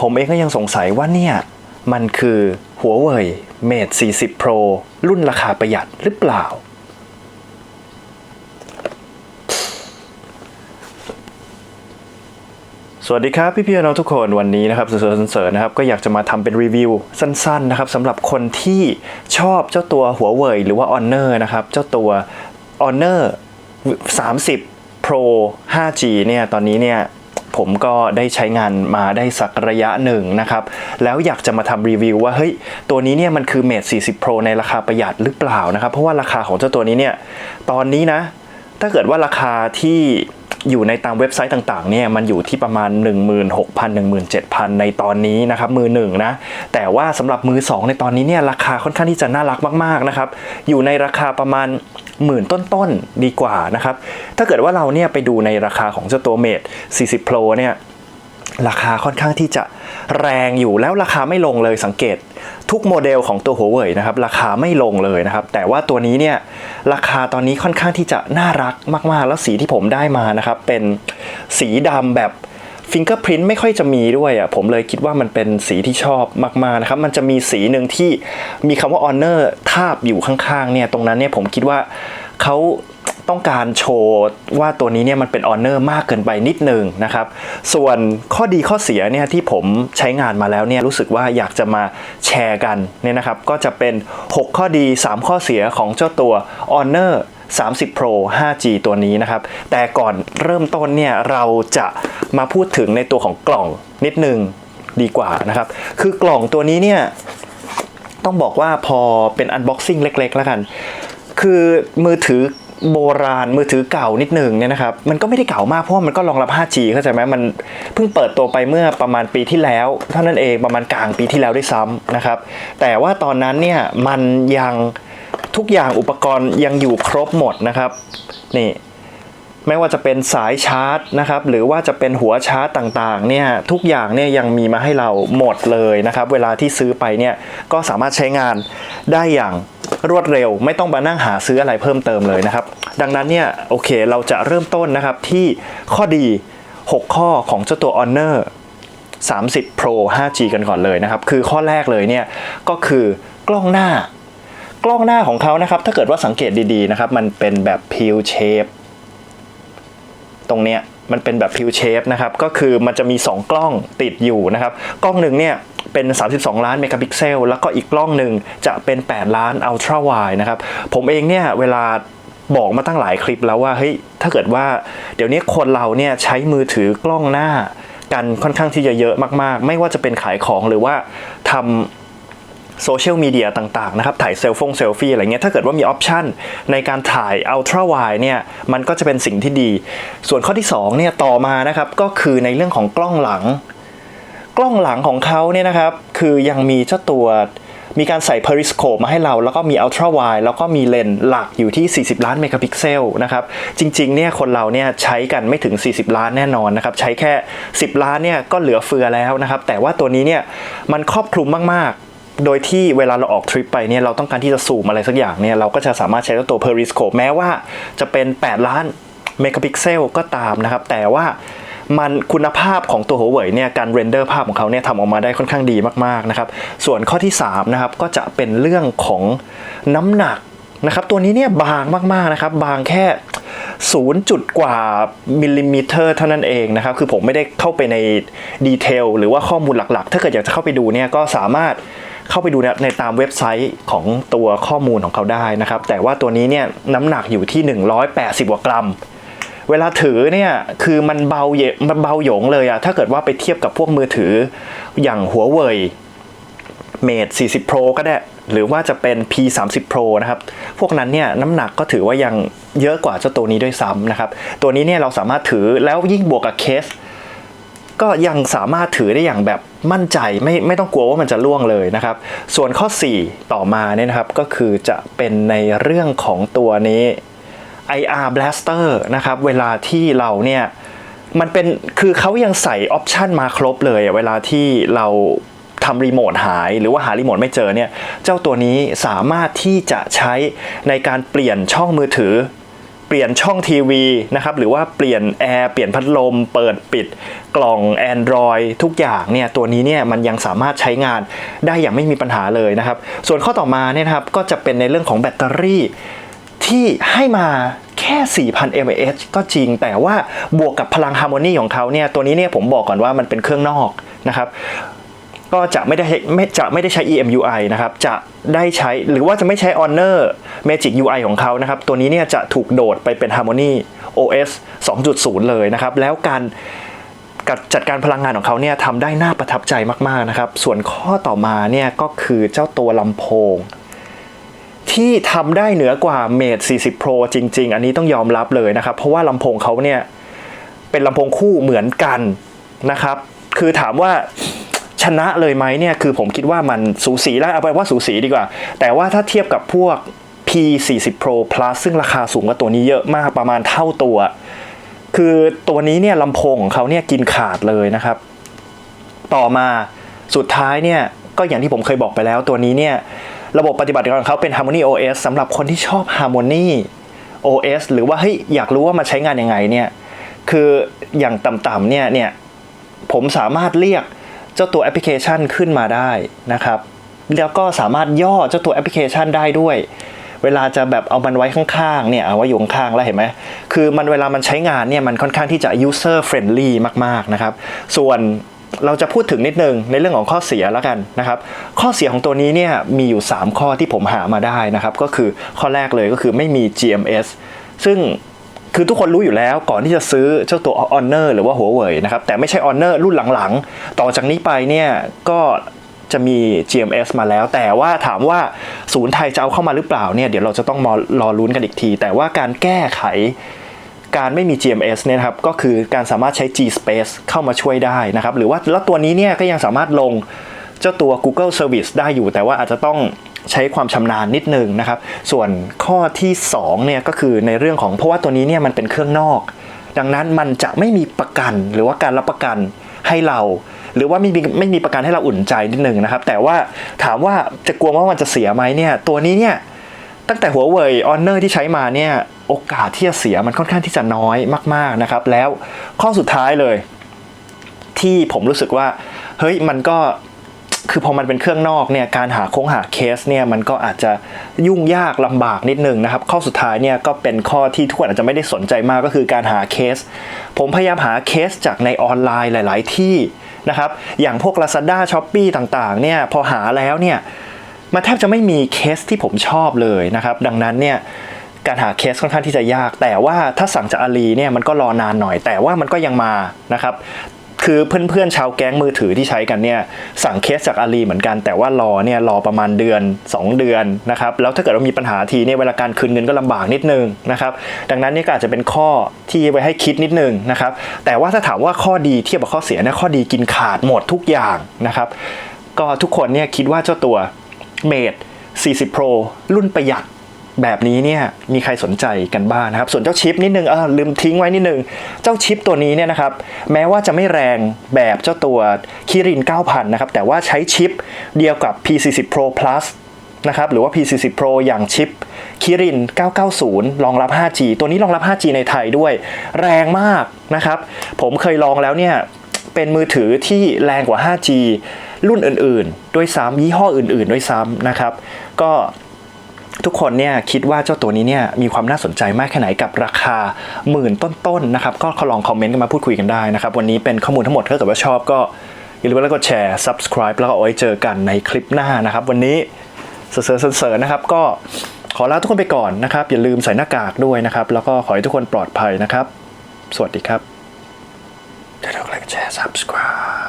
ผมเองก็ยังสงสัยว่าเนี่ย มันคือหัวเว่ย Mate 40 Pro รุ่นราคาประหยัดหรือเปล่า สวัสดีครับพี่พี่น้องทุกคนวันนี้นะครับเสือเสือนะครับ ก็อยากจะมาทำเป็นรีวิวสั้นๆนะครับสำหรับคนที่ชอบเจ้าตัวหัวเว่ยหรือว่า Honor นะครับ เจ้าตัว Honor 30 Pro 5G เนี่ยตอนนี้เนี่ย ผมก็ได้ใช้งานมาได้สักระยะหนึ่งนะครับ แล้วอยากจะมาทำรีวิวว่า เฮ้ย ตัวนี้เนี่ยมันคือ Mate 40 Pro ในราคาประหยัดหรือเปล่านะครับ เพราะว่าราคาของเจ้าตัวนี้เนี่ย ตอนนี้นะ ถ้าเกิดว่าราคาที่ อยู่ในตามเว็บไซต์ต่างๆเนี่ยมันอยู่ที่ประมาณ 16,000 17,000 ในตอนนี้นะครับมือหนึ่งนะแต่ว่าสำหรับมือสองในตอนนี้เนี่ยราคาค่อนข้างที่จะน่ารักมากๆนะครับอยู่ในราคาประมาณหมื่นต้นๆดีกว่านะครับถ้าเกิดว่าเราเนี่ยไปดูในราคาของเจ้าตัวเมด40 Pro เนี่ย ราคาค่อนข้างที่จะแรงอยู่แล้วราคาไม่ลงเลยสังเกต ทุกโมเดลของตัวหัวเว่ยนะครับราคาไม่ลงเลยนะครับ แต่ว่าตัวนี้เนี่ยราคาตอนนี้ค่อนข้างที่จะน่ารักมาก ๆ แล้วสีที่ผมได้มานะครับ เป็นสีดำแบบฟิงเกอร์พรินต์ไม่ค่อยจะมีด้วยอะผมเลยคิดว่ามันเป็นสีที่ชอบมากๆนะครับ มันจะมีสีหนึ่งที่มีคำว่า Honor ทาบอยู่ข้างๆเนี่ยตรงนั้นเนี่ยผมคิดว่าเขา ต้องการโชว์ว่าตัวนี้เนี่ยมันเป็นออเนอร์มากเกินไปนิดนึงนะครับ ส่วนข้อดีข้อเสียเนี่ยที่ผมใช้งานมาแล้วเนี่ยรู้สึกว่าอยากจะมาแชร์กันเนี่ยนะครับ ก็จะเป็น 6 ข้อดี 3 ข้อเสียของเจ้าตัว Honor 30 Pro 5G ตัวนี้นะครับ แต่ก่อนเริ่มต้นเนี่ยเราจะมาพูดถึงในตัวของกล่องนิดนึงดีกว่านะครับ คือกล่องตัวนี้เนี่ยต้องบอกว่าพอเป็น unboxing เล็กๆ แล้วกัน คือมือถือ โบราณมือถือเก่านิดหนึ่งเนี่ยนะครับมันก็ไม่ได้เก่ามากเพราะมันก็รองรับ 5G เข้าใจไหมมันเพิ่งเปิดตัวไปเมื่อประมาณปีที่แล้วเท่านั้นเองประมาณกลางปีที่แล้วด้วยซ้ำนะครับแต่ว่าตอนนั้นเนี่ยมันยังทุกอย่างอุปกรณ์ยังอยู่ครบหมดนะครับนี่ ไม่ว่าจะเป็นสายชาร์จนะครับหรือว่าจะเป็นหัวชาร์จต่างๆเนี่ยทุกอย่างเนี่ยยังมีมาให้เราหมดเลยนะครับเวลาที่ซื้อไปเนี่ยก็สามารถใช้งานได้อย่างรวดเร็ว ไม่ต้องมานั่งหาซื้ออะไรเพิ่มเติมเลยนะครับ ดังนั้นเนี่ยโอเคเราจะเริ่มต้นนะครับที่ข้อดี 6 ข้อของเจ้าตัว Honor 30 Pro 5G กันก่อนเลยนะครับ คือข้อแรกเลยเนี่ยก็คือกล้องหน้ากล้องหน้าของเขานะครับ ถ้าเกิดว่าสังเกตดีๆนะครับ มันเป็นแบบพิวเชฟ ตรงเนี้ยมันเป็นแบบพิวเชฟนะครับก็คือมันจะมี 2 กล้องติดอยู่นะครับ กล้องหนึ่งเนี่ยเป็น 32 ล้านเมกะพิกเซล แล้วก็อีกกล้องหนึ่งจะเป็น 8 ล้านอัลตร้าไวนะครับ ผมเองเนี่ยเวลาบอกมาตั้งหลายคลิปแล้วว่าเฮ้ยถ้าเกิดว่าเดี๋ยวนี้คนเราเนี่ยใช้มือถือกล้องหน้ากันค่อนข้างที่จะเยอะมากๆ ไม่ว่าจะเป็นขายของหรือว่าทำ โซเชียลมีเดียต่างๆนะครับถ่ายเซลฟงเซลฟี่อะไรเงี้ยถ้าเกิดว่ามีออปชันในการถ่ายอัลตร้าไวเนี่ยมันก็จะเป็นสิ่งที่ดี ส่วนข้อที่2เนี่ยต่อมานะครับก็คือในเรื่องของกล้องหลัง กล้องหลังของเขาเนี่ยนะครับคือยังมีเจ้าตัวมีการใส่ periscope มาให้เรา แล้วก็มี ultra wide แล้วก็มีเลนส์หลักอยู่ที่ 40 ล้านเมกะพิกเซลนะครับ จริงๆ เนี่ยคนเราเนี่ยใช้กันไม่ถึง 40 ล้านแน่นอนนะครับ ใช้แค่ 10 ล้านเนี่ยก็เหลือเฟือแล้วนะครับ แต่ว่าตัวนี้เนี่ยมันครอบคลุมมากๆ โดยที่เวลาเราออกทริปไปเนี่ยเราต้องการที่จะซูมอะไรสักอย่างเนี่ยเราก็จะสามารถใช้ตัว periscope แม้ว่าจะเป็น 8 ล้านเมกะพิกเซลก็ตามนะครับ แต่ว่ามันคุณภาพของตัวหัวเว่ยเนี่ยการเรนเดอร์ภาพของเขาเนี่ยทำออกมาได้ค่อนข้างดีมากๆนะครับ ส่วนข้อที่3นะครับก็จะเป็นเรื่องของน้ำหนักนะครับ ตัวนี้เนี่ยบางมากๆนะครับ บางแค่0จุดกว่ามิลลิเมตรเท่านั้นเองนะครับ คือผมไม่ได้เข้าไปในดีเทลหรือว่าข้อมูลหลักๆ ถ้าเกิดอยากจะเข้าไปดูเนี่ยก็สามารถ เข้าไปดูในตามเว็บไซต์ของตัวข้อมูลของเขาได้นะครับ แต่ว่าตัวนี้เนี่ยน้ำหนักอยู่ที่ 180กว่ากรัม เวลาถือเนี่ยคือมันเบาเยมันเบาหยงเลยอะถ้าเกิดว่าไปเทียบกับพวกมือถืออย่างหัวเว่ย Mate 40 Pro ก็ได้ หรือว่าจะเป็น P 3 0 Pro นะครับ พวกนั้นเนี่ยน้ำหนักก็ถือว่ายังเยอะกว่าเจ้าตัวนี้ด้วยซ้ำนะครับ ตัวนี้เนี่ยเราสามารถถือแล้วยิ่งบวกกับเคส ก็ยังสามารถถือได้อย่างแบบมั่นใจไม่ไม่ต้องกลัวว่ามันจะล่วงเลยนะครับ ส่วนข้อ 4 ต่อมาเนี่ยนะครับก็คือจะเป็นในเรื่องของตัวนี้ IR Blaster นะครับ เวลาที่เราเนี่ยมันเป็นคือเขายังใส่ออปชันมาครบเลยเวลาที่เราทำรีโมทหายหรือว่าหารีโมทไม่เจอเนี่ย เจ้าตัวนี้สามารถที่จะใช้ในการเปลี่ยนช่องมือถือ เปลี่ยนช่องทีวีนะครับหรือว่าเปลี่ยนแอร์เปลี่ยนพัดลม เปิดปิดกล่อง Android ทุกอย่างเนี่ยตัวนี้เนี่ยมันยังสามารถใช้งานได้อย่างไม่มีปัญหาเลยนะครับ ส่วนข้อต่อมาเนี่ยครับก็จะเป็นในเรื่องของแบตเตอรี่ที่ให้มาแค่ 4,000 mAh ก็จริง แต่ว่าบวกกับพลังฮาร์โมนีของเขาเนี่ย ตัวนี้เนี่ยผมบอกก่อนว่ามันเป็นเครื่องนอกนะครับ ก็จะไม่ได้ไม่จะไม่ได้ใช้ EMUI นะครับจะได้ใช้หรือว่าจะไม่ใช้ Honor Magic UI ของเขานะครับ ตัวนี้เนี่ยจะถูกโดดไปเป็น Harmony OS 2.0 เลยนะครับ แล้วการจัดการพลังงานของเขาเนี่ยทำได้น่าประทับใจมากๆนะครับ ส่วนข้อต่อมาเนี่ยก็คือเจ้าตัวลำโพง ที่ทำได้เหนือกว่า Mate 40 Pro จริง ๆ อันนี้ต้องยอมรับเลยนะครับ เพราะว่าลำโพงเขาเนี่ยเป็นลำโพงคู่เหมือนกันนะครับ คือถามว่า ชนะเลยไหมเนี่ยคือผมคิดว่ามันสูสีแล้วเอาไปว่าสูสีดีกว่า แต่ว่าถ้าเทียบกับพวก P40 Pro Plus ซึ่งราคาสูงกว่าตัวนี้เยอะมากประมาณเท่าตัว คือตัวนี้เนี่ยลำโพงของเขาเนี่ยกินขาดเลยนะครับ ต่อมาสุดท้ายเนี่ยก็อย่างที่ผมเคยบอกไปแล้วตัวนี้เนี่ยระบบปฏิบัติการของเขาเป็น Harmony OS สำหรับคนที่ชอบ Harmony OS หรือว่าเฮ้ยอยากรู้ว่ามันใช้งานยังไงเนี่ยคืออย่างต่ำๆเนี่ยเนี่ยผมสามารถเรียก จ้าตัวแอปพลิเคชันขึ้นมาได้นะครับ แล้วก็สามารถย่อเจ้าตัวแอปพลิเคชันได้ด้วย เวลาจะแบบเอามันไว้ข้างๆเนี่ยเอาไว้อยู่ข้างๆแล้วเห็นไหมคือมันเวลามันใช้งานเนี่ยมันค่อนข้างที่จะ user friendly มากๆนะครับ ส่วนเราจะพูดถึงนิดนึงในเรื่องของข้อเสียแล้วกันนะครับ ข้อเสียของตัวนี้เนี่ยมีอยู่ 3 ข้อที่ผมหามาได้นะครับ ก็คือข้อแรกเลยก็คือไม่มี GMS ซึ่ง คือทุกคนรู้อยู่แล้วก่อนที่จะซื้อเจ้าตัว Honor หรือว่า Huawei นะครับแต่ไม่ใช่ Honor รุ่นหลังๆ ต่อจากนี้ไปเนี่ยก็จะมี GMS มาแล้ว แต่ว่าถามว่าศูนย์ไทยจะเอาเข้ามาหรือเปล่าเนี่ยเดี๋ยวเราจะต้องมารอลุ้นกันอีกที แต่ว่าการแก้ไขการไม่มี GMS เนี่ยครับก็คือการสามารถใช้ G Space เข้ามาช่วยได้นะครับ หรือว่าแล้วตัวนี้เนี่ยก็ยังสามารถลงเจ้าตัว Google Service ได้อยู่ แต่ว่าอาจจะต้อง ใช้ความชำนาญนิดนึงนะครับ ส่วนข้อที่2เนี่ยก็คือในเรื่องของเพราะว่าตัวนี้เนี่ยมันเป็นเครื่องนอก ดังนั้นมันจะไม่มีประกันหรือว่าการรับประกันให้เรา หรือว่าไม่มีไม่มีประกันให้เราอุ่นใจนิดนึงนะครับ แต่ว่าถามว่าจะกลัวว่ามันจะเสียไหมเนี่ยตัวนี้เนี่ยตั้งแต่หัวเว่ย Honor ที่ใช้มาเนี่ยโอกาสที่จะเสียมันค่อนข้างที่จะน้อยมากๆนะครับ แล้วข้อสุดท้ายเลย ที่ผมรู้สึกว่าเฮ้ยมันก็ คือพอมันเป็นเครื่องนอกเนี่ยการหาโค้งหาเคสเนี่ยมันก็อาจจะยุ่งยากลำบากนิดนึงนะครับข้อสุดท้ายเนี่ยก็เป็นข้อที่ทุกคนอาจจะไม่ได้สนใจมากก็คือการหาเคส ผมพยายามหาเคสจากในออนไลน์หลาย ๆ ที่นะครับอย่างพวก Lazada s h o p e e ต่างๆเนี่ยพอหาแล้วเนี่ยมันแทบจะไม่มีเคสที่ผมชอบเลยนะครับดังนั้นเนี่ยการหาเคสค่อนข้างที่จะยาก แต่ว่าถ้าสั่งจากอาลีเนี่ยมันก็รอนานหน่อย แต่ว่ามันก็ยังมานะครับ คือเพื่อนๆชาวแก๊งมือถือที่ใช้กันเนี่ยสั่งเคสจากอาลีเหมือนกันแต่ว่ารอเนี่ยรอประมาณเดือน 2 เดือนนะครับแล้วถ้าเกิดว่ามีปัญหาทีเนี่ยเวลาการคืนเงินก็ลำบากนิดนึงนะครับดังนั้นนี่ก็อาจจะเป็นข้อที่ไว้ให้คิดนิดนึงนะครับแต่ว่าถ้าถามว่าข้อดีเทียบกับข้อเสียเนี่ยข้อดีกินขาดหมดทุกอย่างนะครับก็ทุกคนเนี่ยคิดว่าเจ้าตัว Mate 40 Pro รุ่นประหยัด แบบนี้เนี่ยมีใครสนใจกันบ้างนะครับ ส่วนเจ้าชิปนิดนึงเออลืมทิ้งไว้นิดนึง เจ้าชิปตัวนี้เนี่ยนะครับแม้ว่าจะไม่แรงแบบเจ้าตัวคิริน 9000 นะครับ แต่ว่าใช้ชิปเดียวกับ P40 Pro Plus นะครับหรือว่า P40 Pro อย่างชิปคิริน 990 รองรับ 5G ตัวนี้รองรับ 5G ในไทยด้วย แรงมากนะครับ ผมเคยลองแล้วเนี่ยเป็นมือถือที่แรงกว่า 5G รุ่นอื่นๆ ด้วยซ้ำยี่ห้ออื่นๆ ด้วยซ้ำนะครับ ก็ ทุกคนเนี่ยคิดว่าเจ้าตัวนี้เนี่ยมีความน่าสนใจมากแค่ไหนกับราคาหมื่นต้นๆนะครับก็ลองคอมเมนต์กันมาพูดคุยกันได้นะครับ วันนี้เป็นข้อมูลทั้งหมดถ้าเกิดว่าชอบก็อย่าลืมแล้วก็แชร์ subscribe แล้วก็เอาไว้เจอกันในคลิปหน้านะครับ วันนี้เสริร์เสริร์นะครับก็ขอลาทุกคนไปก่อนนะครับ อย่าลืมใส่หน้ากากด้วยนะครับ แล้วก็ขอให้ทุกคนปลอดภัยนะครับ สวัสดีครับถ้าเรากำลังแชร์ subscribe